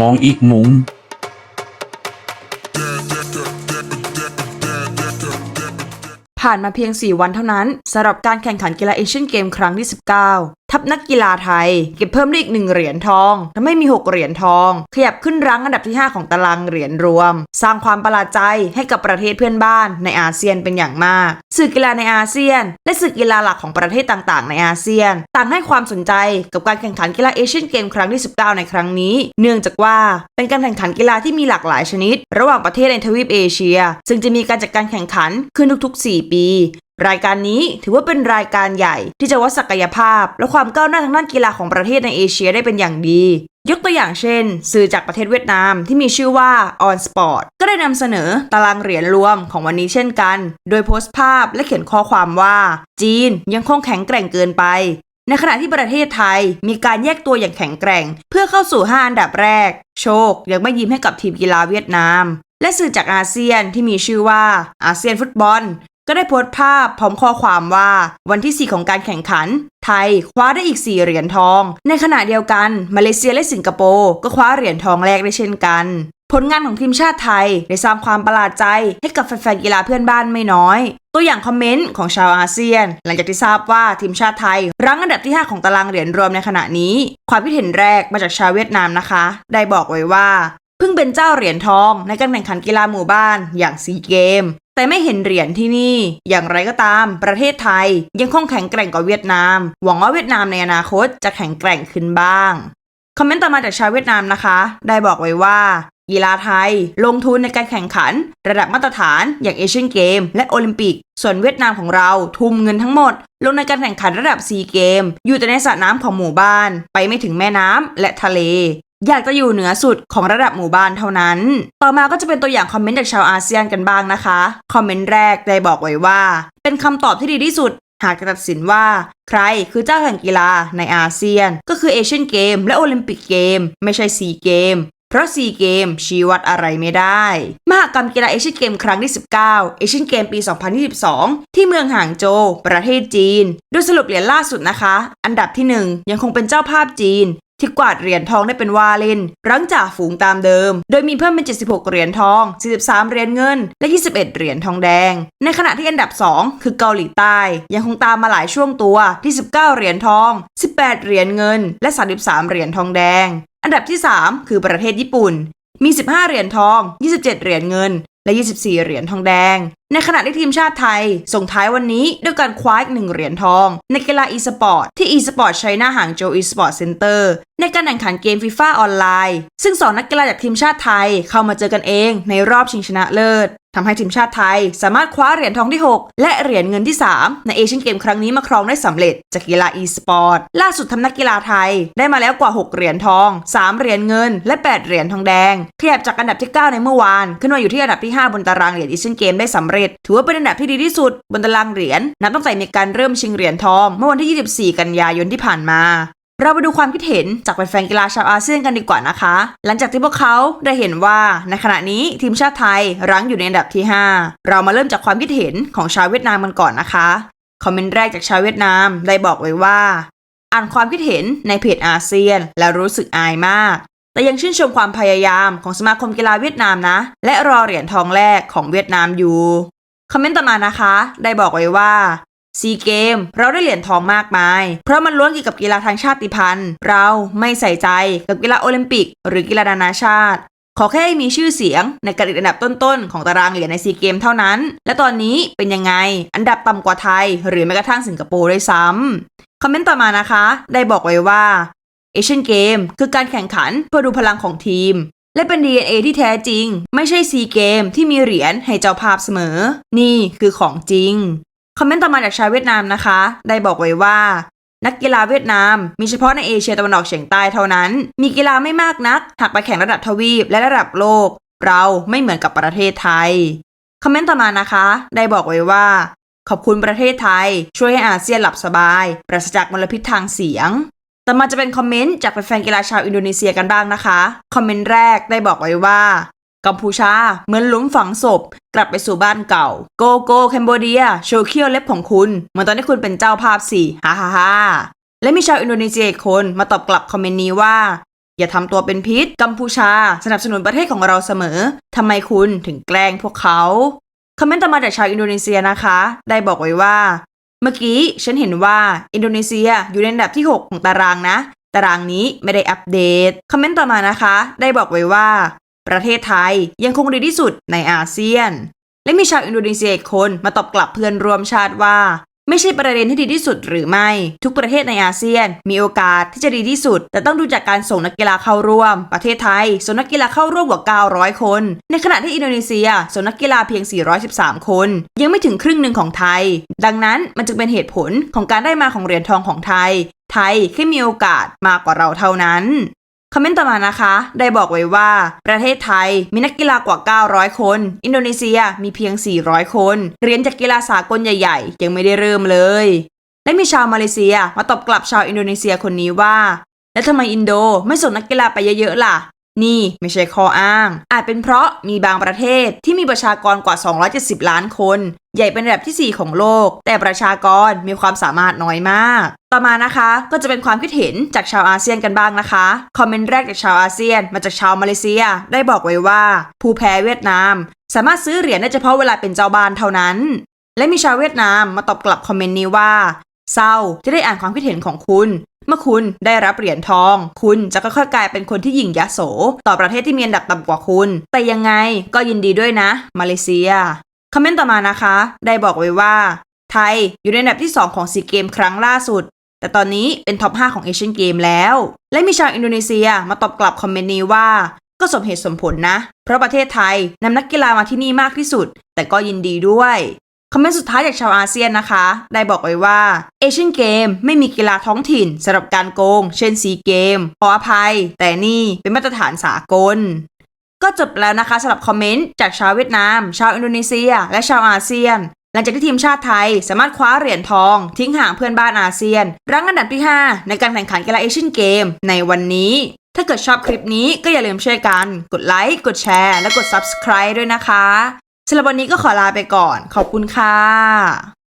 มองอีกมุม ผ่านมาเพียง 4 วันเท่านั้นสำหรับการแข่งขันกีฬาเอเชียนเกมครั้งที่ 19 ทัพนักกีฬาไทย เก็บเพิ่มได้อีกหนึ่งเหรียญทองทำให้มี 6 เหรียญทอง ขยับขึ้นรั้งอันดับที่ 5 ของตารางเหรียญรวม สร้างความประหลาดใจให้กับประเทศเพื่อนบ้านในอาเซียนเป็นอย่างมาก สื่อกีฬาในอาเซียน และสื่อกีฬาหลักของประเทศต่างๆ ในอาเซียน ต่างให้ความสนใจกับการแข่งขันกีฬาเอเชียนเกมครั้งที่ 19 ในครั้งนี้ เนื่องจากว่าเป็นการแข่งขันกีฬาที่มีหลากหลายชนิด ระหว่างประเทศในทวีปเอเชีย ซึ่งจะมีการจัดการแข่งขันขึ้นทุกๆ 4 ปี รายการนี้ถือว่าเป็นรายการใหญ่ที่จะวัดศักยภาพ และความก้าวหน้าทางด้านกีฬาของประเทศในเอเชียได้เป็นอย่างดี ยกตัวอย่างเช่น สื่อจากประเทศเวียดนามที่มีชื่อว่า On Sport ก็ได้นำเสนอตารางเหรียญรวมของวันนี้เช่นกัน โดยโพสต์ภาพและเขียนข้อความว่า จีนยังคงแข็งแกร่งเกินไป ในขณะที่ประเทศไทยมีการแยกตัวอย่างแข็งแกร่ง เพื่อเข้าสู่ 5 อันดับแรก โชคยังไม่ยิ้มให้กับทีมกีฬาเวียดนามและสื่อจากอาเซียนที่มีชื่อว่าอาเซียนฟุตบอล ก็ได้โพสต์ภาพพร้อมข้อความว่าวันที่ 4 ของการแข่งขัน ไทยคว้าได้อีก 4 เหรียญทอง ในขณะเดียวกัน มาเลเซียและสิงคโปร์ก็คว้าเหรียญทองแรกได้เช่นกัน ผลงานของทีมชาติไทยได้สร้างความประหลาดใจให้กับแฟนๆกีฬาเพื่อนบ้านไม่น้อย ตัวอย่างคอมเมนต์ของชาวอาเซียน หลังจากที่ทราบว่าทีมชาติไทย รั้งอันดับที่ 5 ของตารางเหรียญรวมในขณะนี้ ความคิดเห็นแรกมาจากชาวเวียดนามนะคะ ได้บอกไว้ว่าเพิ่งเป็นเจ้าเหรียญทองในการแข่งขันกีฬาหมู่บ้านอย่างซีเกม แต่ไม่เห็นเหรียญที่นี่ อย่างไรก็ตาม ประเทศไทยยังคงแข็งแกร่งกว่าเวียดนาม หวังว่าเวียดนามในอนาคตจะแข็งแกร่งขึ้นบ้าง คอมเมนต์ต่อมาจากชาวเวียดนามนะคะ ได้บอกไว้ว่ากีฬาไทย ลงทุนในการแข่งขัน ระดับมาตรฐานอย่างเอเชียนเกม และโอลิมปิก ส่วนเวียดนามของเราทุ่มเงินทั้งหมด ลงในการแข่งขันระดับซีเกม อยู่แต่ในสระน้ำของหมู่บ้าน ไปไม่ถึงแม่น้ำและทะเล อยากจะอยู่เหนือสุดของระดับหมู่บ้านเท่านั้น ต่อมาก็จะเป็นตัวอย่างคอมเมนต์จากชาวอาเซียนกันบ้างนะคะ คอมเมนต์แรกได้บอกไว้ว่า เป็นคำตอบที่ดีที่สุด หากจะตัดสินว่า ใครคือเจ้าแห่งกีฬาในอาเซียน ก็คือเอเชียนเกมและโอลิมปิกเกม ไม่ใช่ซีเกมเพราะซีเกมชี้วัดอะไรไม่ได้ มหกรรมกีฬาเอเชียนเกมครั้งที่ 19 เอเชียนเกมปี 2022 ที่เมืองหางโจวประเทศจีน โดยสรุปเหรียญล่าสุดนะคะ อันดับที่ 1 ยังคงเป็นเจ้าภาพจีน ที่กวาดเหรียญทองได้เป็นวาเลนรั้งจ่าฝูงตามเดิม โดยมีเพิ่มเป็น 76 เหรียญทอง 43 เหรียญเงิน และ 21 เหรียญทองแดง ในขณะที่อันดับ 2 คือเกาหลีใต้ ยังคงตามมาหลายช่วงตัวที่ 19 เหรียญทอง 18 เหรียญเงิน และ 33 เหรียญทองแดง อันดับที่ 3 คือประเทศญี่ปุ่น มี 15 เหรียญทอง 27 เหรียญเงิน และ 24 เหรียญทองแดง ในขณะที่ทีมชาติไทย ส่งท้ายวันนี้ด้วยการคว้าอีกหนึ่งเหรียญทอง ในกีฬา e-sport ที่ e-sport China หางโจว e-sport Center ในการแข่งขันเกมฟีฟ่าออนไลน์ ซึ่งสองนักกีฬาจากทีมชาติไทยเข้ามาเจอกันเองในรอบชิงชนะเลิศทำให้ทีมชาติไทย สามารถคว้าเหรียญทองที่ 6 และเหรียญเงินที่ 3 ในเอเชียนเกมครั้งนี้มาครองได้สำเร็จจากกีฬา e-sport ล่าสุดทำนักกีฬาไทย ได้มาแล้วกว่า 6 เหรียญทอง 3 เหรียญเงิน และ 8 เหรียญทองแดงขยับจากอันดับที่ 9 ในเมื่อวาน ขึ้นมาอยู่ที่อันดับที่ 5 บนตารางเหรียญเอเชียนเกมได้สำเร็จถือว่าเป็นอันดับที่ดีที่สุดบนตารางเหรียญนับตั้งแต่มีการเริ่มชิงเหรียญทอง เมื่อวันที่ 24 กันยายนที่ผ่านมาเราไปดูความคิดเห็นจากแฟนกีฬาชาวอาเซียนกันดีกว่านะคะ หลังจากที่พวกเขาได้เห็นว่าในขณะนี้ทีมชาติไทยรั้งอยู่ในอันดับที่ 5 เรามาเริ่มจากความคิดเห็นของชาวเวียดนามกันก่อนนะคะ คอมเมนต์แรกจากชาวเวียดนามได้บอกไว้ว่า อ่านความคิดเห็นในเพจอาเซียน แล้วรู้สึกอายมาก แต่ยังชื่นชมความพยายามของสมาคมกีฬาเวียดนามนะ และรอเหรียญทองแรกของเวียดนามอยู่ คอมเมนต์ต่อมานะคะ ได้บอกไว้ว่าซีเกมเราได้เหรียญทองมากมาย เพราะมันล้วนเกี่ยวกับกีฬาทางชาติพันธุ์ เราไม่ใส่ใจกับกีฬาโอลิมปิก หรือกีฬานานาชาติ ขอแค่มีชื่อเสียงในการติดอันดับต้นๆ ของตารางเหรียญในซีเกมเท่านั้น และตอนนี้เป็นยังไง อันดับต่ำกว่าไทย หรือแม้กระทั่งสิงคโปร์ด้วยซ้ำคอมเมนต์ต่อมานะคะ ได้บอกไว้ว่าเอเชียนเกมคือการแข่งขันเพื่อดูพลังของทีม และเป็น DNA ที่แท้จริง ไม่ใช่ซีเกมที่มีเหรียญให้เจ้าภาพเสมอ นี่คือของจริง คอมเมนต์ต่อมาจากชาวเวียดนามนะคะ ได้บอกไว้ว่า นักกีฬาเวียดนาม มีเฉพาะในเอเชียตะวันออกเฉียงใต้เท่านั้น มีกีฬาไม่มากนัก หากไปแข่งระดับทวีปและระดับโลก เราไม่เหมือนกับประเทศไทย คอมเมนต์ต่อมานะคะ ได้บอกไว้ว่า ขอบคุณประเทศไทย ช่วยให้อาเซียนหลับสบาย ปราศจากมลพิษทางเสียง ต่อมาจะเป็นคอมเมนต์จากแฟนกีฬาชาวอินโดนีเซียกันบ้างนะคะ คอมเมนต์แรกได้บอกไว้ว่า กัมพูชาเหมือนหลุมฝังศพ กลับไปสู่บ้านเก่า โกโก้แคนโบเดียโชว์เขี้ยวเล็บของคุณเหมือนตอนที่คุณเป็นเจ้าภาพสิฮ่าฮ่าฮ่าและมีชาวอินโดนีเซียคนมาตอบกลับคอมเมนต์นี้ว่า อย่าทำตัวเป็นพิษ กัมพูชา สนับสนุนประเทศของเราเสมอทำไมคุณถึงแกล้งพวกเขาคอมเมนต์ต่อมาจากชาวอินโดนีเซียนะคะ ได้บอกไว้ว่า เมื่อกี้ฉันเห็นว่าอินโดนีเซียอยู่ในอันดับที่ 6 ของตารางนะ ตารางนี้ไม่ได้อัปเดต คอมเมนต์ต่อมานะคะ ได้บอกไว้ว่า ประเทศไทยยังคงดีที่สุดในอาเซียน และมีชาวอินโดนีเซียอีกคนมาตอบกลับเพื่อนร่วมชาติว่า ไม่ใช่ประเด็นที่ดีที่สุดหรือไม่ ทุกประเทศในอาเซียน มีโอกาสที่จะดีที่สุด แต่ต้องดูจากการส่งนักกีฬาเข้าร่วม ประเทศไทยส่งนักกีฬาเข้าร่วมกว่า 900 คน ในขณะที่อินโดนีเซียส่งนักกีฬาเพียง 413 คน ยังไม่ถึงครึ่งหนึ่งของไทย ดังนั้นมันจึงเป็นเหตุผลของการได้มาของเหรียญทองของไทย ไทยแค่มีโอกาสมากกว่าเราเท่านั้น คอมเมนต์ต่อมานะคะ ได้บอกไว้ว่า ประเทศไทยมีนักกีฬากว่า 900 คน อินโดนีเซียมีเพียง 400 คนเรียนจากกีฬาสากลใหญ่ ๆ ยังไม่ได้เริ่มเลย และมีชาวมาเลเซียมาตอบกลับชาวอินโดนีเซียคนนี้ว่า แล้วทำไมอินโดไม่ส่งนักกีฬาไปเยอะๆล่ะ นี่ไม่ใช่ข้ออ้าง อาจเป็นเพราะมีบางประเทศที่มีประชากรกว่า 270 ล้านคน ใหญ่เป็นอันดับทีสี่ 4 ของโลก แต่ประชากรมีความสามารถน้อยมาก ต่อมานะคะก็จะเป็นความคิดเห็นจากชาวอาเซียนกันบ้างนะคะ คอมเมนต์แรกจากชาวอาเซียน มาจากชาวมาเลเซีย ได้บอกไว้ว่า ผู้แพ้เวียดนาม สามารถซื้อเหรียญได้เฉพาะเวลาเป็นเจ้าบ้านเท่านั้น และมีชาวเวียดนามมาตอบกลับคอมเมนต์นี้ว่าเศร้าที่ได้อ่านความคิดเห็นของคุณ มื่อคุณได้รับเหรียญทอง คุณจะค่อยๆกลายเป็นคนที่หยิ่งยโส ต่อประเทศที่มีอันดับต่ำกว่าคุณ แต่ยังไงก็ยินดีด้วยนะ มาเลเซีย คอมเมนต์ต่อมานะคะ ได้บอกไว้ว่า ไทยอยู่ในอันดับที่ 2 ของซีเกมครั้งล่าสุด แต่ตอนนี้เป็นท็อป 5 ของเอเชียนเกมแล้ว และมีชาวอินโดนีเซียมาตอบกลับคอมเมนต์นี้ว่าก็สมเหตุสมผลนะ เพราะประเทศไทยนำนักกีฬามาที่นี่มากที่สุด แต่ก็ยินดีด้วย คอมเมนต์สุดท้ายจากชาวอาเซียนนะคะ ได้บอกไว้ว่าเอเชียนเกมไม่มีกีฬาท้องถิ่นสำหรับการโกง เช่นซีเกม ขออภัย แต่นี่เป็นมาตรฐานสากล ก็จบแล้วนะคะสำหรับคอมเมนต์จากชาวเวียดนาม ชาวอินโดนีเซีย และชาวอาเซียน หลังจากที่ทีมชาติไทยสามารถคว้าเหรียญทอง ทิ้งห่างเพื่อนบ้านอาเซียน รั้งอันดับที่ 5 ในการแข่งขันกีฬาเอเชียนเกมในวันนี้ถ้าเกิดชอบคลิปนี้ก็อย่าลืมช่วยกัน กดไลค์ กดแชร์ และกด Subscribe ด้วยนะคะ สำหรับวันนี้ก็ขอลาไปก่อน ขอบคุณค่ะ